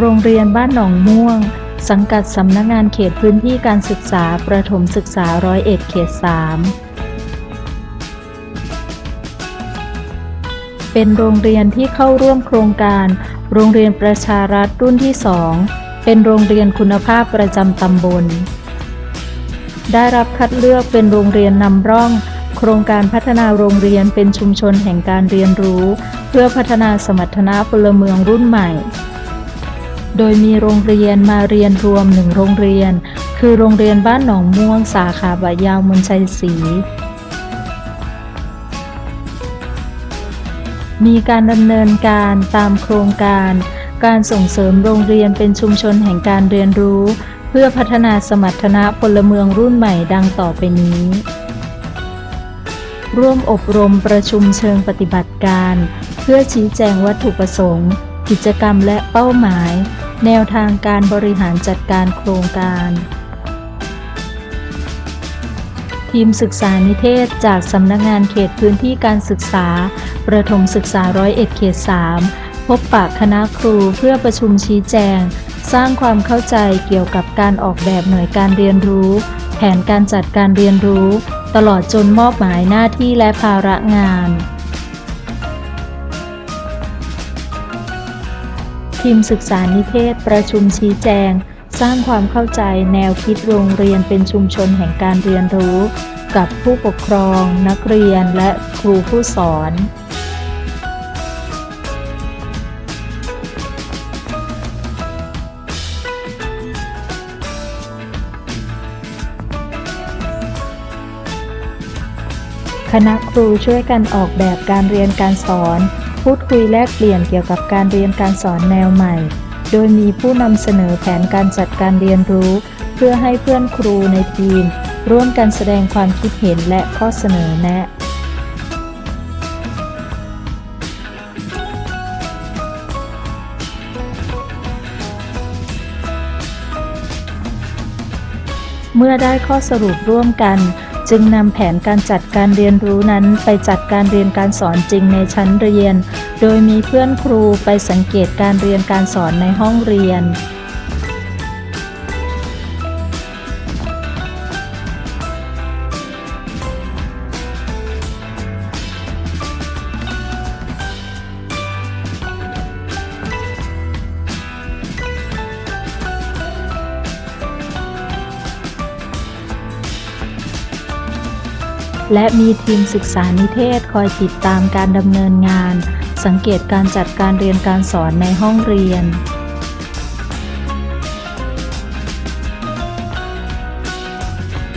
โรงเรียนบ้านหนองม่วง สังกัดสำนักงานเขตพื้นที่การศึกษาประถมศึกษาร้อยเอ็ดเขต3เป็นโรงเรียนที่เข้าร่วมโครงการ โรงเรียนประชารัฐรุ่นที่2เป็นโรงเรียนคุณภาพประจำตำบล ได้รับคัดเลือกเป็นโรงเรียนนำร่อง โครงการพัฒนาโรงเรียนเป็นชุมชนแห่งการเรียนรู้ เพื่อพัฒนาสมรรถนะพลเมืองรุ่นใหม่ โดยมีโรงเรียนมาเรียนรวมหนึ่งโรงเรียน คือโรงเรียนบ้านหนองม่วงสาขาบะยาวมนชัยศรีมีการดำเนินการตามโครงการ การส่งเสริมโรงเรียนเป็นชุมชนแห่งการเรียนรู้ เพื่อพัฒนาสมรรถนะพลเมืองรุ่นใหม่ดังต่อไปนี้ ร่วมอบรมประชุมเชิงปฏิบัติการ เพื่อชี้แจงวัตถุประสงค์ กิจกรรมและเป้าหมาย แนวทางการบริหารจัดการโครงการ ทีมศึกษานิเทศจากสำนักงานเขตพื้นที่การศึกษา ประถมศึกษาร้อยเอ็ดเขต 3 พบปะคณะครูเพื่อประชุมชี้แจง สร้างความเข้าใจเกี่ยวกับการออกแบบหน่วยการเรียนรู้ แผนการจัดการเรียนรู้ ตลอดจนมอบหมายหน้าที่และภาระงาน ทีมศึกษานิเทศประชุมชี้แจง สร้างความเข้าใจแนวคิดโรงเรียนเป็นชุมชนแห่งการเรียนรู้ กับผู้ปกครอง นักเรียนและครูผู้สอนคณะครูช่วยกันออกแบบการเรียนการสอน พูดคุยแลกเปลี่ยนเกี่ยวกับการเรียนการสอนแนวใหม่ โดยมีผู้นำเสนอแผนการจัดการเรียนรู้ เพื่อให้เพื่อนครูในทีม ร่วมกันแสดงความคิดเห็นและข้อเสนอแนะเมื่อได้ข้อสรุปร่วมกัน จึงนำแผนการจัดการเรียนรู้นั้นไปจัดการเรียนการสอนจริงในชั้นเรียน โดยมีเพื่อนครูไปสังเกตการเรียนการสอนในห้องเรียน และมีทีมศึกษานิเทศคอยติดตามการดำเนินงาน สังเกตการจัดการเรียนการสอนในห้องเรียน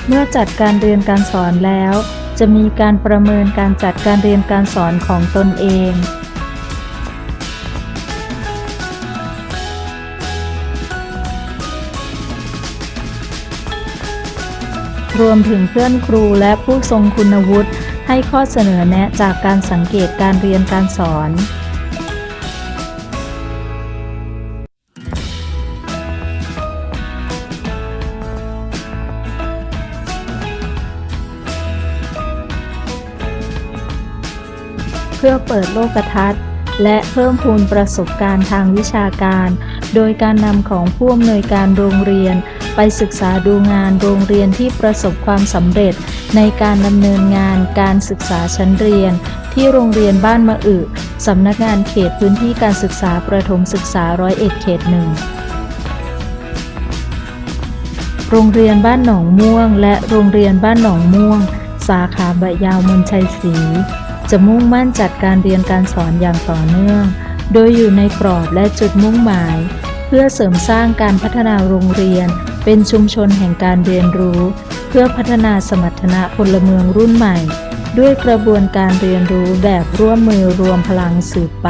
เมื่อจัดการเรียนการสอนแล้ว จะมีการประเมินการจัดการเรียนการสอนของตนเอง รวมถึงเพื่อนครูและผู้ทรงคุณวุฒิให้ข้อเสนอแนะจากการสังเกตการเรียนการสอน เพื่อเปิดโลกทัศน์ และเพิ่มพูนประสบการณ์ทางวิชาการ โดยการนำของผู้อำนวยการโรงเรียน ไปศึกษาดูงานโรงเรียนที่ประสบความสำเร็จ ในการดำเนินงานการศึกษาชั้นเรียน ที่โรงเรียนบ้านมะอึสำนักงานเขตพื้นที่การศึกษาประถมศึกษาร้อยเอ็ดเขตหนึ่งโรงเรียนบ้านหนองม่วง และโรงเรียนบ้านหนองม่วง สาขาบะยาวมนชัยศรีจะมุ่งมั่นจัดการเรียนการสอนอย่างต่อเนื่อง โดยอยู่ในกรอบและจุดมุ่งหมาย เพื่อเสริมสร้างการพัฒนาโรงเรียน เป็นชุมชนแห่งการเรียนรู้ เพื่อพัฒนาสมรรถนะพลเมืองรุ่นใหม่ ด้วยกระบวนการเรียนรู้แบบร่วมมือรวมพลังสืบไป